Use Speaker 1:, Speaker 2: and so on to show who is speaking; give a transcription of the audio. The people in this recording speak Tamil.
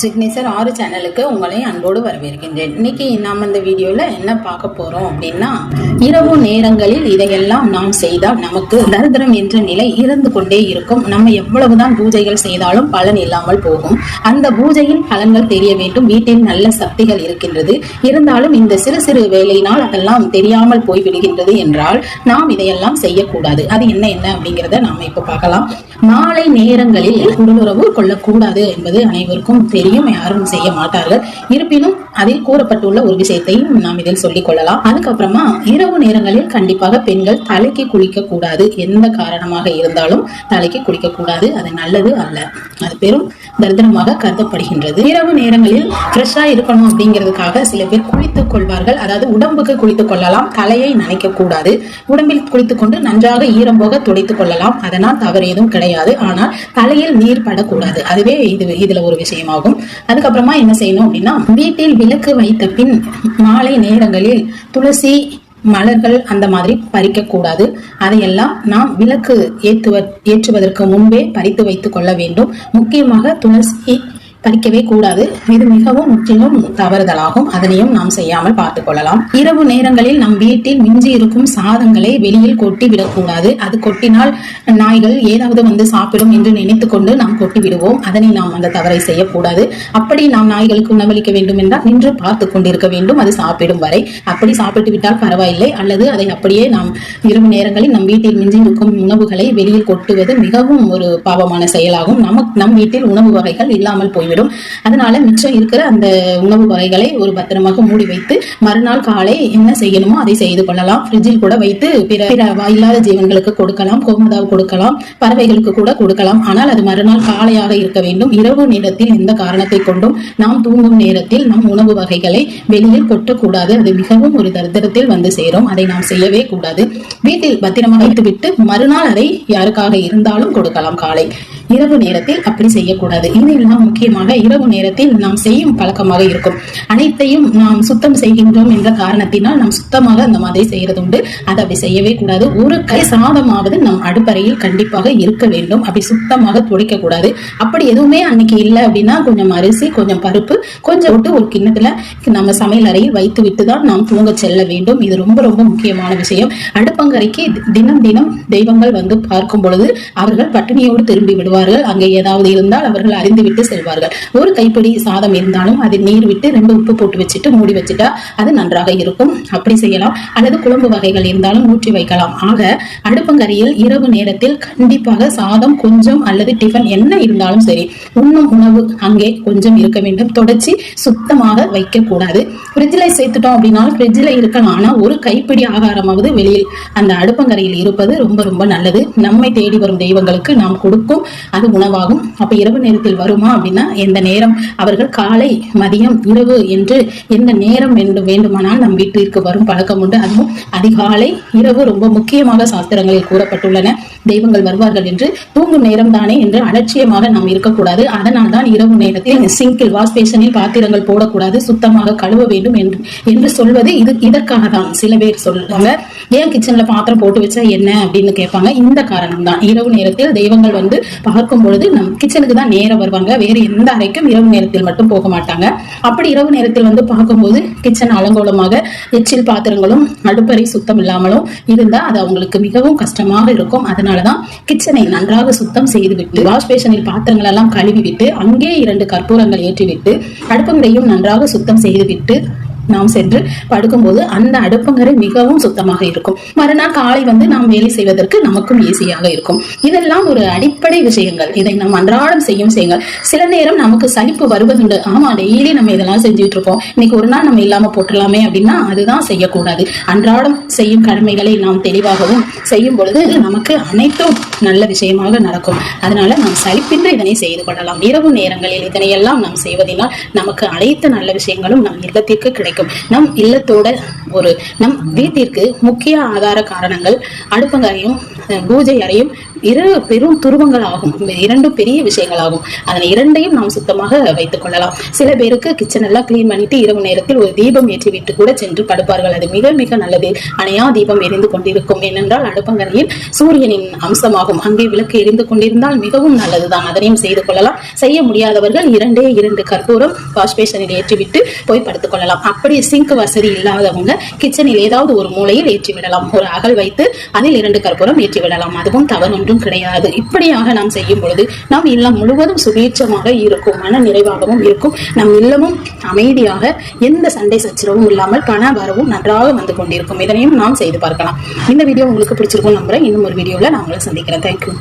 Speaker 1: சிக்னேச்சர் ஆறு சேனலுக்கு உங்களை அன்போடு வரவேற்கின்றேன். இன்னைக்கு நாம் இந்த வீடியோவில் என்ன பார்க்க போகிறோம் அப்படின்னா இரவு நேரங்களில் இதையெல்லாம் நாம் செய்தால் நமக்கு தரித்திரம் என்ற நிலை இருந்து கொண்டே இருக்கும். நம்ம எவ்வளவுதான் பூஜைகள் செய்தாலும் பலன் இல்லாமல் போகும். அந்த பூஜையின் பலன்கள் தெரிய வேண்டும். வீட்டில் நல்ல சக்திகள் இருக்கின்றது. இருந்தாலும் இந்த சிறு சிறு வேலையினால் அதெல்லாம் தெரியாமல் போய்விடுகின்றது என்றால் நாம் இதையெல்லாம் செய்யக்கூடாது. அது என்ன என்ன அப்படிங்கிறத நாம் இப்போ பார்க்கலாம். மாலை நேரங்களில் உடலுறவு கொள்ளக்கூடாது என்பது அனைவருக்கும் தெரியும் யாரும் செய்ய மாட்டார்கள். இருப்பினும் அதில் கூறப்பட்டுள்ள ஒரு விஷயத்தையும் நாம் இதில் சொல்லிக் கொள்ளலாம். அதுக்கப்புறமா இரவு நேரங்களில் கண்டிப்பாக பெண்கள் தலைக்கு குளிக்க கூடாது. எந்த காரணமாக இருந்தாலும் தலைக்கு குளிக்க கூடாது. அது நல்லது அல்ல. அது பெரும் தரித்திரமாக கருதப்படுகின்றது. இரவு நேரங்களில் ஃப்ரெஷ்ஷா இருக்கணும் அப்படிங்கிறதுக்காக சில பேர் குளித்துக் கொள்வார்கள். அதாவது உடம்புக்கு குளித்துக் கொள்ளலாம். தலையை நினைக்க கூடாது. உடம்பில் குளித்துக் கொண்டு நன்றாக ஈரம் போக துடைத்துக் கொள்ளலாம். அதனால் தவறு எதுவும் கிடையாது. ஆனால் தலையில் நீர் படக்கூடாது. அதுவே இது இதுல ஒரு விஷயமாகும். அதுக்கப்புறமா என்ன செய்யணும் அப்படின்னா வீட்டில் விளக்கு வைத்த பின் மாலை நேரங்களில் துளசி மலர்கள் அந்த மாதிரி பறிக்க கூடாது அதையெல்லாம் நாம் விளக்கு ஏற்றுவ ஏற்றுவதற்கு முன்பே பறித்து வைத்துக் கொள்ள வேண்டும். முக்கியமாக துளசி கழிக்கவே கூடாது. இது மிகவும் முற்றிலும் தவறுதலாகும். அதனையும் நாம் செய்யாமல் பார்த்துக் கொள்ளலாம். இரவு நேரங்களில் நம் வீட்டில் மிஞ்சி இருக்கும் சாதங்களை வெளியில் கொட்டி விடக்கூடாது. அது கொட்டினால் நாய்கள் ஏதாவது வந்து சாப்பிடும் என்று நினைத்துக்கொண்டு நாம் கொட்டி விடுவோம். அதனை நாம் அந்த தவறை செய்யக்கூடாது. அப்படி நாம் நாய்களுக்கு உணவளிக்க வேண்டும் என்றால் நின்று பார்த்து கொண்டிருக்க வேண்டும். அது சாப்பிடும் வரை. அப்படி சாப்பிட்டு விட்டால் பரவாயில்லை. அல்லது அதை அப்படியே நாம் இரவு நேரங்களில் நம் வீட்டில் மிஞ்சி இருக்கும் உணவுகளை வெளியில் கொட்டுவது மிகவும் ஒரு பாவமான செயலாகும். நமக்கு நம் வீட்டில் உணவு வகைகள் இல்லாமல் போய்விடும் அதனால மிச்சம் இருக்கிற அந்த உணவு வகைகளை ஒரு பத்திரமாக மூடி வைத்து மறுநாள் காலை என்ன செய்யணுமோ அதை செய்து கொள்ளலாம். ஃப்ரிட்ஜில் கூட வைத்து பிற பிற இல்லாத ஜீவன்களுக்கு கொடுக்கலாம். கோமதாவு கொடுக்கலாம். பறவைகளுக்கு கூட கொடுக்கலாம். ஆனால் அது மறுநாள் காலையாக இருக்க வேண்டும். இரவு நேரத்தில் எந்த காரணத்தை கொண்டும் நாம் தூங்கும் நேரத்தில் நம் உணவு வகைகளை வெளியில் கொட்டக்கூடாது. அது மிகவும் ஒரு தரித்திரத்தில் வந்து சேரும். அதை நாம் செய்யவே கூடாது. வீட்டில் பத்திரமாக வைத்துவிட்டு மறுநாள் அதை யாருக்காக இருந்தாலும் கொடுக்கலாம். காலை இரவு நேரத்தில் அப்படி செய்யக்கூடாது. இதெல்லாம் முக்கியமாக இரவு நேரத்தில் நாம் செய்யும் பழக்கமாக இருக்கும். அனைத்தையும் நாம் சுத்தம் செய்கின்றோம் என்ற காரணத்தினால் நாம் சுத்தமாக அந்த மாதிரி செய்யறது உண்டு அதை அப்படி செய்யவே கூடாது. ஒரு கை சாதமாவது நம் அடுப்பறையில் கண்டிப்பாக இருக்க வேண்டும். அப்படி சுத்தமாக துடைக்க கூடாது அப்படி எதுவுமே அன்னைக்கு இல்லை அப்படின்னா கொஞ்சம் அரிசி கொஞ்சம் பருப்பு கொஞ்சம் விட்டு ஒரு கிண்ணத்துல நம்ம சமையல் அறையில் வைத்து விட்டு தான் நாம் தூங்க செல்ல வேண்டும். இது ரொம்ப ரொம்ப முக்கியமான விஷயம். அடுப்பங்கரைக்கு தினம் தினம் தெய்வங்கள் வந்து பார்க்கும் பொழுது அவர்கள் பட்டினியோடு திரும்பி செல்வார்கள் அங்கே ஏதாவது இருந்தால் அவர்கள் அறிந்துவிட்டு செல்வார்கள். ஒரு கைப்பிடி சாதம் இருந்தாலும் அதில் நீர் விட்டு ரெண்டு உப்பு போட்டு வச்சுட்டு மூடி வச்சுட்டா அது நன்றாக இருக்கும். அப்படி செய்யலாம். அல்லது குழம்பு வகைகள் இருந்தாலும் ஊற்றி வைக்கலாம். ஆக அடுப்பங்கரையில் இரவு நேரத்தில் கண்டிப்பாக சாதம் கொஞ்சம் அல்லது டிஃபன் என்ன இருந்தாலும் சரி உண்ணும் உணவு அங்கே கொஞ்சம் இருக்க வேண்டும். தொடச்சி சுத்தமாக வைக்க கூடாது ஃப்ரிட்ஜில் சேர்த்துட்டோம் அப்படின்னா ஃப்ரிட்ஜில் இருக்கலாம். ஆனால் ஒரு கைப்பிடி ஆகாரமாவது வெளியில் அந்த அடுப்பங்கரையில் இருப்பது ரொம்ப ரொம்ப நல்லது. நம்மை தேடி வரும் தெய்வங்களுக்கு நாம் கொடுக்கும் அது உணவாகும். அப்ப இரவு நேரத்தில் வருமா அப்படின்னா எந்த நேரம்? அவர்கள் காலை மதியம் இரவு என்று எந்த நேரம் வேண்டும் வேண்டுமானால் நம் வீட்டிற்கு வரும் பழக்கம் உண்டு. அதுவும் அதிகாலை இரவு ரொம்ப முக்கியமாக சாஸ்திரங்களில் கூறப்பட்டுள்ளன. தெய்வங்கள் வருவார்கள் என்று தூங்கும் நேரம் தானே என்று அலட்சியமாக நாம் இருக்கக்கூடாது. அதனால் தான் இரவு நேரத்தில் சிங்கில் வாஷ் பேஷனில் பாத்திரங்கள் போடக்கூடாது. சுத்தமாக கழுவ வேண்டும் என்று என்று சொல்வது இது இதற்காக தான் சில பேர் சொல்லுவாங்க ஏன் கிச்சன்ல பாத்திரம் போட்டு வச்சா என்ன? அப்படின்னு கேட்பாங்க. இந்த காரணம் தான் இரவு நேரத்தில் தெய்வங்கள் வந்து பார்க்கும் பொழுது நம் கிச்சனுக்கு தான் நேரம் வருவாங்க. வேறு எந்த அறைக்கும் இரவு நேரத்தில் மட்டும் போக மாட்டாங்க. அப்படி இரவு நேரத்தில் வந்து பார்க்கும்போது கிச்சன் அலங்கோலமாக எச்சில் பாத்திரங்களும் அடுப்பறை சுத்தம் இல்லாமலும் இருந்தா அது அவங்களுக்கு மிகவும் கஷ்டமாக இருக்கும். அதனாலதான் கிச்சனை நன்றாக சுத்தம் செய்துவிட்டு வாஷ் பேஷனில் பாத்திரங்கள் எல்லாம் கழுவி விட்டு அங்கே இரண்டு கற்பூரங்கள் ஏற்றிவிட்டு அடுப்பங்கரையும் நன்றாக சுத்தம் செய்துவிட்டு நாம் சென்று படுக்கும்போது அந்த அடுப்பங்கரை மிகவும் சுத்தமாக இருக்கும். மறுநாள் காலை வந்து நாம் வேலை செய்வதற்கு நமக்கும் ஈஸியாக இருக்கும். இதெல்லாம் ஒரு அடிப்படை விஷயங்கள். இதை நாம் அன்றாடம் செய்யும் செய்யுங்கள் சில நேரம் நமக்கு சலிப்பு வருவதுண்டு. ஆமா டெய்லி நம்ம இதெல்லாம் செஞ்சுட்டு இருப்போம். இன்னைக்கு ஒரு நாள் நம்ம இல்லாம போட்டுடலாமே அப்படின்னா அதுதான் செய்யக்கூடாது. அன்றாடம் செய்யும் கடமைகளை நாம் தெளிவாகவும் செய்யும் பொழுது நமக்கு அனைத்தும் நல்ல விஷயமாக நடக்கும். அதனால நாம் சலிப்பின்றி இதனை செய்து கொள்ளலாம். இரவு நேரங்களில் இதனையெல்லாம் நாம் செய்வதனால் நமக்கு அனைத்து நல்ல விஷயங்களும் நம் இல்லத்திற்கு கிடைக்கும். நம் இல்லத்தோட ஒரு நம் வீட்டிற்கு முக்கிய ஆதார காரணங்கள் அடுப்பங்கரையும் பூஜை அறையும் இரு பெரும் துருவங்கள் ஆகும் இரண்டு இரண்டும் பெரிய விஷயங்கள் ஆகும் அதனை இரண்டையும் நாம் சுத்தமாக வைத்துக் கொள்ளலாம். சில பேருக்கு கிச்சன் எல்லாம் கிளீன் பண்ணிட்டு இரவு நேரத்தில் ஒரு தீபம் ஏற்றி விட்டு கூட சென்று படுப்பார்கள். அது மிக மிக நல்லது. அணையா தீபம் எரிந்து கொண்டிருக்கும். ஏனென்றால் அடுப்பங்கரையில் சூரியனின் அம்சமாகும். அங்கே விளக்கு எரிந்து கொண்டிருந்தால் மிகவும் நல்லதுதான். அதனையும் செய்து கொள்ளலாம். செய்ய முடியாதவர்கள் இரண்டே இரண்டு கற்பூரம் வாஷ்பேஷனில் ஏற்றிவிட்டு போய் படுத்துக் கொள்ளலாம். அப்படி சிங்க் வசதி இல்லாதவங்க கிச்சனில் ஏதாவது ஒரு மூலையில் ஏற்றி விடலாம் ஒரு அகல் வைத்து அதில் இரண்டு கற்பூரம் ஏற்றி விடலாம் அதுவும் தவறு ஒன்றும் கிடையாது. இப்படியாக நாம் செய்யும் பொழுது நாம் இல்லம் முழுவதும் சுபீட்சமாக இருக்கும் மன நிறைவாகவும் இருக்கும். நம் இல்லமும் அமைதியாக எந்த சண்டை சச்சரவும் இல்லாமல் பண வரவும் நன்றாக வந்து கொண்டிருக்கும். இதனையும் நாம் செய்து பார்க்கலாம். இந்த வீடியோ உங்களுக்கு பிடிச்சிருக்கும் நம்புறேன். இன்னும் ஒரு வீடியோவில் நான் உங்களை சந்திக்கிறேன். தேங்க்யூ